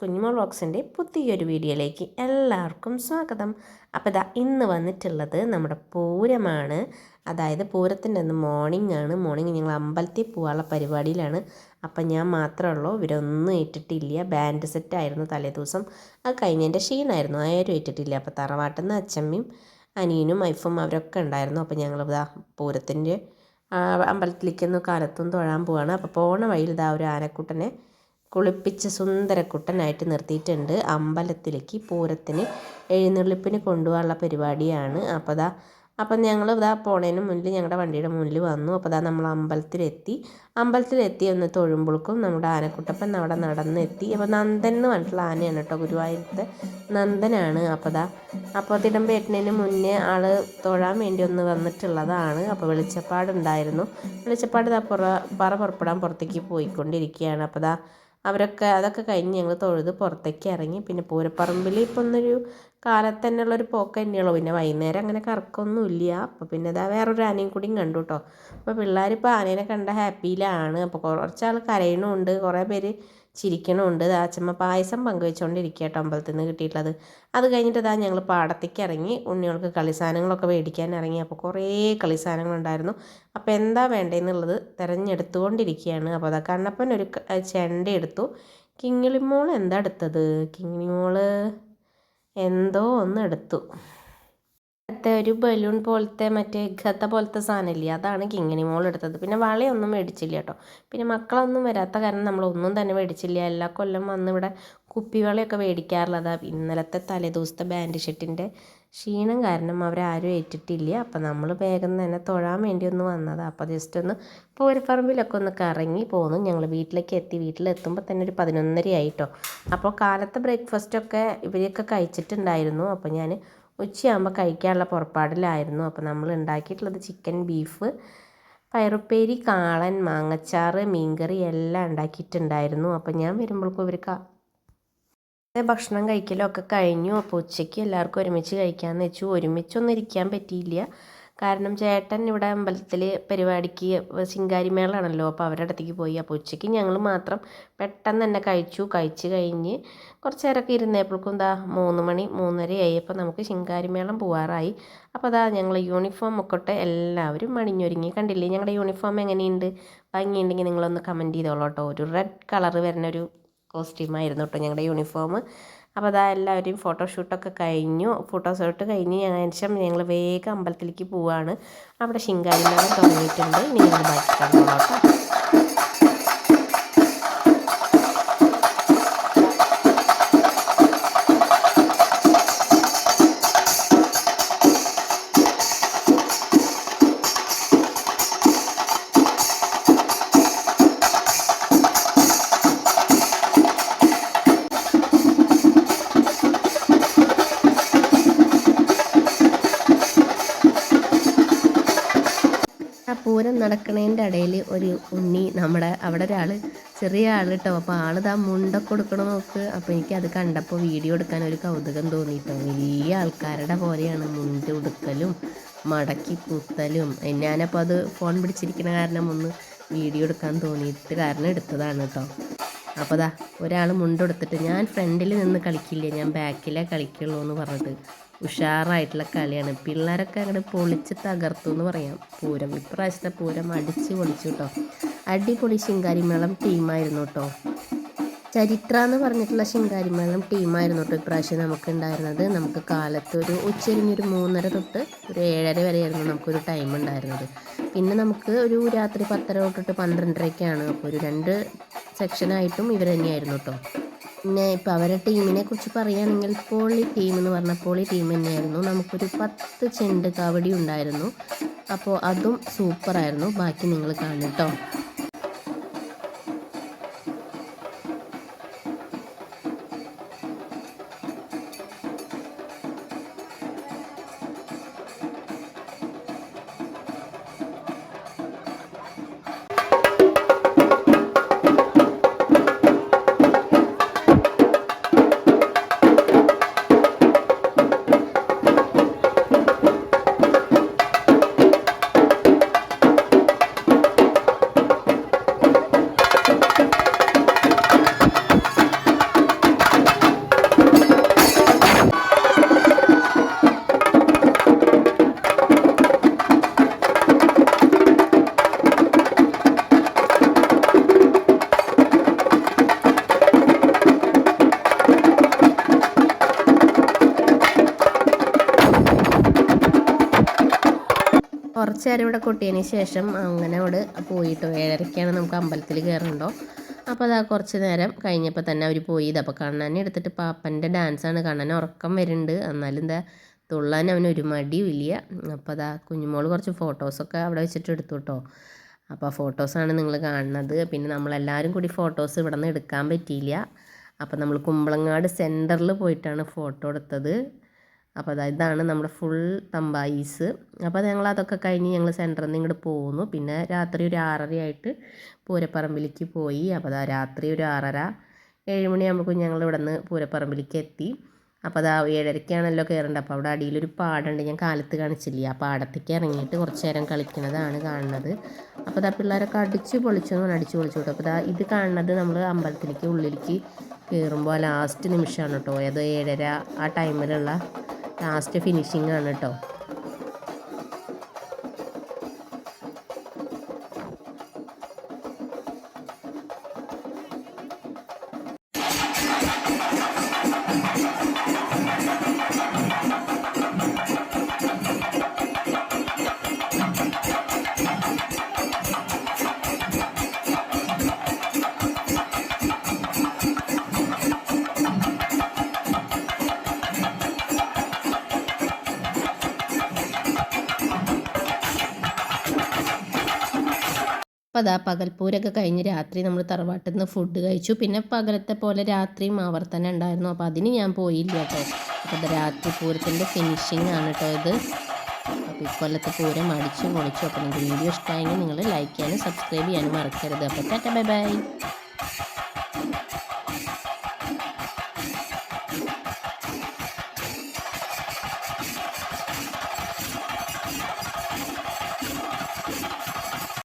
കുഞ്ഞുമോൾ ബോക്സിന്റെ പുതിയൊരു വീഡിയോയിലേക്ക് എല്ലാവർക്കും സ്വാഗതം. അപ്പോൾ ഇതാ ഇന്ന് വന്നിട്ടുള്ളത് നമ്മുടെ പൂരമാണ്. അതായത് പൂരത്തിന്റെ അന്ന് മോർണിംഗ് ആണ്. മോർണിംഗ് ഞങ്ങൾ അമ്പലത്തിൽ പോകാനുള്ള പരിപാടിയിലാണ്. അപ്പം ഞാൻ മാത്രമേ ഉള്ളൂ. ഇവരൊന്നും ഏറ്റിട്ടില്ല. ബാൻഡ് സെറ്റായിരുന്നു തലേദിവസം അത് കഴിഞ്ഞതിന്റെ ക്ഷീണമായിരുന്നു. ആരും ഏറ്റിട്ടില്ല. അപ്പോൾ തറവാട്ടിൽ നിന്ന് അച്ചമ്മയും അനിയനും വൈഫും അവരൊക്കെ ഉണ്ടായിരുന്നു. അപ്പോൾ ഞങ്ങൾ ഇതാ പൂരത്തിന്റെ അമ്പലത്തിലേക്കൊന്ന് കാലത്തും തൊഴാൻ പോവാണ്. അപ്പോൾ പോണ വഴിയിൽ ഇതാ ഒരു ആനക്കുട്ടനെ കുളിപ്പിച്ച് സുന്ദരക്കുട്ടനായിട്ട് നിർത്തിയിട്ടുണ്ട്. അമ്പലത്തിലേക്ക് പൂരത്തിന് എഴുന്നള്ളിപ്പിന് കൊണ്ടുപോകാനുള്ള പരിപാടിയാണ്. അപ്പോൾ ദാ അപ്പം ഞങ്ങൾ ഇതാ പോണേനു മുന്നിൽ ഞങ്ങളുടെ വണ്ടിയുടെ മുന്നിൽ വന്നു. അപ്പോൾ ദാ നമ്മൾ അമ്പലത്തിലെത്തി. അമ്പലത്തിലെത്തി ഒന്ന് തൊഴുമ്പോൾക്കും നമ്മുടെ ആനക്കുട്ടപ്പൻ അവിടെ നടന്നെത്തി. അപ്പോൾ നന്ദൻ എന്ന് പറഞ്ഞിട്ടുള്ള ആനയാണ് കേട്ടോ ഗുരുവായൂരത്തെ നന്ദനാണ്. അപ്പോൾ ദാ അപ്പോൾ തിടമ്പേട്ടനു മുന്നേ ആൾ തൊഴാൻ വേണ്ടി ഒന്ന് വന്നിട്ടുള്ളതാണ്. അപ്പോൾ വെളിച്ചപ്പാടുണ്ടായിരുന്നു. വെളിച്ചപ്പാട് ദാ പുറ പറ പുറപ്പെടാൻ പുറത്തേക്ക് പോയിക്കൊണ്ടിരിക്കുകയാണ്. അപ്പോൾ ദാ അവരൊക്കെ അതൊക്കെ കഴിഞ്ഞ് ഞങ്ങൾ തൊഴുത് പുറത്തേക്ക് ഇറങ്ങി. പിന്നെ പൂരപ്പറമ്പിൽ ഇപ്പം ഒന്നൊരു കാലത്ത് തന്നെയുള്ളൊരു പോക്ക് തന്നെയുള്ളൂ പിന്നെ വൈകുന്നേരം അങ്ങനെ കറക്കൊന്നുമില്ല. അപ്പോൾ പിന്നെ ഇതാ വേറൊരു ആനയും കൂടിയും കണ്ടു കേട്ടോ അപ്പോൾ പിള്ളേർ ഇപ്പോൾ ആനേനെ കണ്ട ഹാപ്പിയിലാണ്. അപ്പോൾ കുറച്ചാൾ കരയണമുണ്ട് കുറേ പേര് ചിരിക്കണമുണ്ട് ദാച്ചമ്മ പായസം പങ്കുവെച്ചുകൊണ്ടിരിക്കുക കേട്ടോ അമ്പലത്തിൽ നിന്ന് കിട്ടിയിട്ടുള്ളത്. അത് കഴിഞ്ഞിട്ട് ഇതാ ഞങ്ങൾ പാടത്തേക്ക് ഇറങ്ങി ഉണ്ണികൾക്ക് കളിസാധനങ്ങളൊക്കെ മേടിക്കാൻ ഇറങ്ങി. അപ്പോൾ കുറേ കളിസാധനങ്ങളുണ്ടായിരുന്നു അപ്പോൾ എന്താ വേണ്ടതെന്നുള്ളത് തിരഞ്ഞെടുത്തുകൊണ്ടിരിക്കുകയാണ്. അപ്പോൾ അതാ കണ്ണപ്പൻ ഒരു ചെണ്ട എടുത്തു. കിങ്ങിളിമോൾ എന്താ എടുത്തത്? കിങ്ങിളിമോൾ എന്തോ ഒന്ന് എടുത്തു. മറ്റേ ഒരു ബലൂൺ പോലത്തെ മറ്റേ ഗത പോലത്തെ സാധനമില്ലേ? അതാണ് കിങ്ങിണി മോൾ എടുത്തത്. പിന്നെ വളയൊന്നും മേടിച്ചില്ല കേട്ടോ. പിന്നെ മക്കളൊന്നും വരാത്ത കാരണം നമ്മളൊന്നും തന്നെ മേടിച്ചില്ല. എല്ലാ കൊല്ലം വന്ന് ഇവിടെ കുപ്പിവളയൊക്കെ മേടിക്കാറുള്ളതാ. ഇന്നലത്തെ തലേദിവസത്തെ ബാൻഡ് ഷർട്ടിന്റെ ക്ഷീണം കാരണം അവരാരും ഏറ്റിട്ടില്ല. അപ്പം നമ്മൾ വേഗം തന്നെ തൊഴാൻ വേണ്ടി ഒന്ന് വന്നതാണ് അപ്പോൾ ജസ്റ്റ് ഒന്ന് പൂരപ്പറമ്പിലൊക്കെ ഒന്ന് കറങ്ങി പോന്നു. ഞങ്ങൾ വീട്ടിലേക്ക് എത്തി. വീട്ടിലെത്തുമ്പോൾ തന്നെ ഒരു പതിനൊന്നര ആയിട്ടോ അപ്പോൾ കാലത്തെ ബ്രേക്ക്ഫാസ്റ്റൊക്കെ ഇവരെയൊക്കെ കഴിച്ചിട്ടുണ്ടായിരുന്നു. അപ്പോൾ ഞാൻ ഉച്ചയാകുമ്പോൾ കഴിക്കാനുള്ള പുറപ്പാടിലായിരുന്നു. അപ്പോൾ നമ്മൾ ഉണ്ടാക്കിയിട്ടുള്ളത് ചിക്കൻ ബീഫ് പയറുപ്പേരി കാളൻ മാങ്ങച്ചാറ് മീൻകറി എല്ലാം ഉണ്ടാക്കിയിട്ടുണ്ടായിരുന്നു. അപ്പോൾ ഞാൻ വരുമ്പോഴേക്കും ഇവർക്ക് ഭക്ഷണം കഴിക്കലൊക്കെ കഴിഞ്ഞു. അപ്പോൾ ഉച്ചയ്ക്ക് എല്ലാവർക്കും ഒരുമിച്ച് കഴിക്കാമെന്ന് വെച്ചു. ഒരുമിച്ചൊന്നും ഇരിക്കാൻ പറ്റിയില്ല. കാരണം ചേട്ടൻ ഇവിടെ അമ്പലത്തിൽ പരിപാടിക്ക് ശിങ്കാരി മേളാണല്ലോ അപ്പോൾ അവരുടെ അടുത്തേക്ക് പോയി. അപ്പോൾ ഉച്ചയ്ക്ക് ഞങ്ങൾ മാത്രം പെട്ടെന്ന് തന്നെ കഴിച്ചു. കഴിച്ച് കഴിഞ്ഞ് കുറച്ച് നേരമൊക്കെ ഇരുന്നപ്പോഴേക്കും എന്താ മൂന്ന് മണി മൂന്നരയായി അപ്പോൾ നമുക്ക് ശിങ്കാരിമേളം പോവാറായി. അപ്പോൾ അതാ ഞങ്ങൾ യൂണിഫോം ഒക്കെ എല്ലാവരും മണിഞ്ഞൊരുങ്ങി. കണ്ടില്ലേ? ഞങ്ങളുടെ യൂണിഫോം എങ്ങനെയുണ്ട്? ഭംഗിയുണ്ടെങ്കിൽ നിങ്ങളൊന്ന് കമന്റ് ചെയ്തോളൂ കേട്ടോ. ഒരു റെഡ് കളർ വരുന്ന ഒരു കോസ്റ്റ്യൂമായിരുന്നു കേട്ടോ ഞങ്ങളുടെ യൂണിഫോം. അപ്പോൾ അതാ എല്ലാവരെയും ഫോട്ടോഷൂട്ടൊക്കെ കഴിഞ്ഞു. ഫോട്ടോഷൂട്ട് കഴിഞ്ഞ് ശേഷം ഞങ്ങൾ വേഗം അമ്പലത്തിലേക്ക് പോവുകയാണ് അവിടെ ശിങ്കാരി തുടങ്ങിയിട്ടുണ്ട്. ഇനി ഞങ്ങൾ ബാക്കി കണ്ടോളാം കേട്ടോ പൂരം നടക്കണേന്റെ ഇടയിൽ ഒരു ഉണ്ണി നമ്മുടെ അവിടെ ഒരാൾ ചെറിയ ആൾ കേട്ടോ അപ്പോൾ ആളിതാ മുണ്ടൊക്കെ കൊടുക്കണം നോക്ക്. അപ്പോൾ എനിക്ക് അത് കണ്ടപ്പോൾ വീഡിയോ എടുക്കാൻ ഒരു കൗതുകം തോന്നിയിട്ടോ വലിയ ആൾക്കാരുടെ പോലെയാണ് മുണ്ട് ഉടുക്കലും മടക്കി കുത്തലും. ഞാനപ്പോൾ അത് ഫോൺ പിടിച്ചിരിക്കുന്ന കാരണം ഒന്ന് വീഡിയോ എടുക്കാൻ തോന്നിയിട്ട് കാരണം എടുത്തതാണ് കേട്ടോ അപ്പോൾ ദാ ഒരാൾ മുണ്ടെടുത്തിട്ട് ഞാൻ ഫ്രണ്ടിൽ നിന്ന് കളിക്കില്ല? ഞാൻ ബാക്കിലേ കളിക്കുള്ളൂ എന്ന് പറഞ്ഞിട്ട്. ഉഷാറായിട്ടുള്ള കളിയാണ്. പിള്ളേരൊക്കെ അങ്ങനെ പൊളിച്ച് തകർത്തു എന്ന് പറയാം. പൂരം. ഇപ്രാവശ്യത്തെ പൂരം അടിച്ച് പൊളിച്ചു കേട്ടോ അടിപൊളി ശിങ്കാരിമേളം ടീമായിരുന്നു കേട്ടോ ചരിത്ര എന്ന് പറഞ്ഞിട്ടുള്ള ശിങ്കാരിമേളം ടീമായിരുന്നു കേട്ടോ ഇപ്രാവശ്യം നമുക്ക് ഉണ്ടായിരുന്നത് നമുക്ക് കാലത്ത് ഒരു ഉച്ചരിഞ്ഞൊരു മൂന്നര തൊട്ട് ഒരു ഏഴര വരെയായിരുന്നു നമുക്കൊരു ടൈം ഉണ്ടായിരുന്നത്. പിന്നെ നമുക്ക് ഒരു രാത്രി പത്തര തൊട്ടിട്ട് പന്ത്രണ്ടരയ്ക്കാണ് അപ്പോൾ ഒരു രണ്ട് സെക്ഷനായിട്ടും ഇവർ തന്നെയായിരുന്നു കേട്ടോ പിന്നെ ഇപ്പോൾ അവരുടെ ടീമിനെ കുറിച്ച് പറയുകയാണെങ്കിൽ പോളി ടീം എന്ന് പറഞ്ഞ പോളി ടീം തന്നെയായിരുന്നു. നമുക്കൊരു പത്ത് ചെണ്ട് കവടി ഉണ്ടായിരുന്നു. അപ്പോൾ അതും സൂപ്പറായിരുന്നു ബാക്കി നിങ്ങൾ കാണും കേട്ടോ കുറച്ച് നേരം ഇവിടെ കൊട്ടിയതിന് ശേഷം അങ്ങനെ അവിടെ പോയിട്ട് ഏഴരയ്ക്കാണ് നമുക്ക് അമ്പലത്തിൽ കയറുന്നുണ്ടോ അപ്പോൾ അതാ കുറച്ച് നേരം കഴിഞ്ഞപ്പോൾ തന്നെ അവർ പോയി. ഇതപ്പോൾ കണ്ണനെ എടുത്തിട്ട് പാപ്പന്റെ ഡാൻസാണ്. കണ്ണനെ ഉറക്കം വരുന്നുണ്ട്. എന്നാലും എന്താ തുള്ളാൻ അവന് ഒരു മടിയും ഇല്ല അപ്പോൾ അതാ കുഞ്ഞുമോൾ കുറച്ച് ഫോട്ടോസൊക്കെ അവിടെ വെച്ചിട്ട് എടുത്തു കേട്ടോ അപ്പോൾ ഫോട്ടോസാണ് നിങ്ങൾ കാണുന്നത്. പിന്നെ നമ്മളെല്ലാവരും കൂടി ഫോട്ടോസ് ഇവിടെ നിന്ന് എടുക്കാൻ പറ്റിയില്ല. അപ്പോൾ നമ്മൾ കുമ്പളങ്ങാട് സെന്ററിൽ പോയിട്ടാണ് ഫോട്ടോ എടുത്തത്. അപ്പോൾ അതാ ഇതാണ് നമ്മുടെ ഫുൾ തമ്പായീസ്. അപ്പോൾ ഞങ്ങൾ അതൊക്കെ കഴിഞ്ഞ് ഞങ്ങൾ സെന്ററിൽ നിന്ന് ഇങ്ങോട്ട് പോന്നു. പിന്നെ രാത്രി ഒരു ആറരയായിട്ട് പൂരപ്പറമ്പിലേക്ക് പോയി. അപ്പോൾ അതാ രാത്രി ഒരു ആറര ഏഴ് മണിയാകുമ്പോഴേക്കും ഞങ്ങൾ ഇവിടെ നിന്ന് പൂരപ്പറമ്പിലേക്ക് എത്തി. അപ്പോൾ അതാ ഏഴരയ്ക്കാണല്ലോ കയറേണ്ടത് അപ്പോൾ അവിടെ അടിയിലൊരു പാടുണ്ട്. ഞാൻ കാലത്ത് കാണിച്ചില്ല? ആ പാടത്തേക്ക് ഇറങ്ങിയിട്ട് കുറച്ച് നേരം കളിക്കുന്നതാണ് കാണുന്നത്. അപ്പോൾ അതാ പിള്ളേരൊക്കെ അടിച്ച് പൊളിച്ചു എന്ന് പറഞ്ഞാൽ അടിച്ച് പൊളിച്ചു കൊടുക്കും അപ്പോൾ ഇത് കാണുന്നത് നമ്മൾ അമ്പലത്തിലേക്ക് ഉള്ളിലേക്ക് കയറുമ്പോൾ ലാസ്റ്റ് നിമിഷമാണ് കേട്ടോ. അത് ഏഴര ആ ടൈമിലുള്ള ലാസ്റ്റ് ഫിനിഷിംഗ് ആണ് കേട്ടോ അപ്പോൾ അതാ പകൽപ്പൂരൊക്കെ കഴിഞ്ഞ് രാത്രി നമ്മൾ തറവാട്ടിൽ നിന്ന് ഫുഡ് കഴിച്ചു. പിന്നെ പകലത്തെ പോലെ രാത്രിയും ആവർത്തനം ഉണ്ടായിരുന്നു. അപ്പോൾ അതിന് ഞാൻ പോയില്ല കേട്ടോ. അപ്പോൾ രാത്രി പൂരത്തിന്റെ ഫിനിഷിംഗ് ആണ് കേട്ടോ ഇത്. അപ്പോൾ ഇക്കൊല്ലത്തെ പൂരം അടിച്ചു പൊളിച്ചു. അപ്പോൾ നിങ്ങൾക്ക് വീഡിയോ ഇഷ്ടമായെങ്കിൽ നിങ്ങൾ ലൈക്ക് ചെയ്യാനും സബ്സ്ക്രൈബ് ചെയ്യാനും മറക്കരുത്. അപ്പോൾ ടാറ്റ ബൈ ബൈ.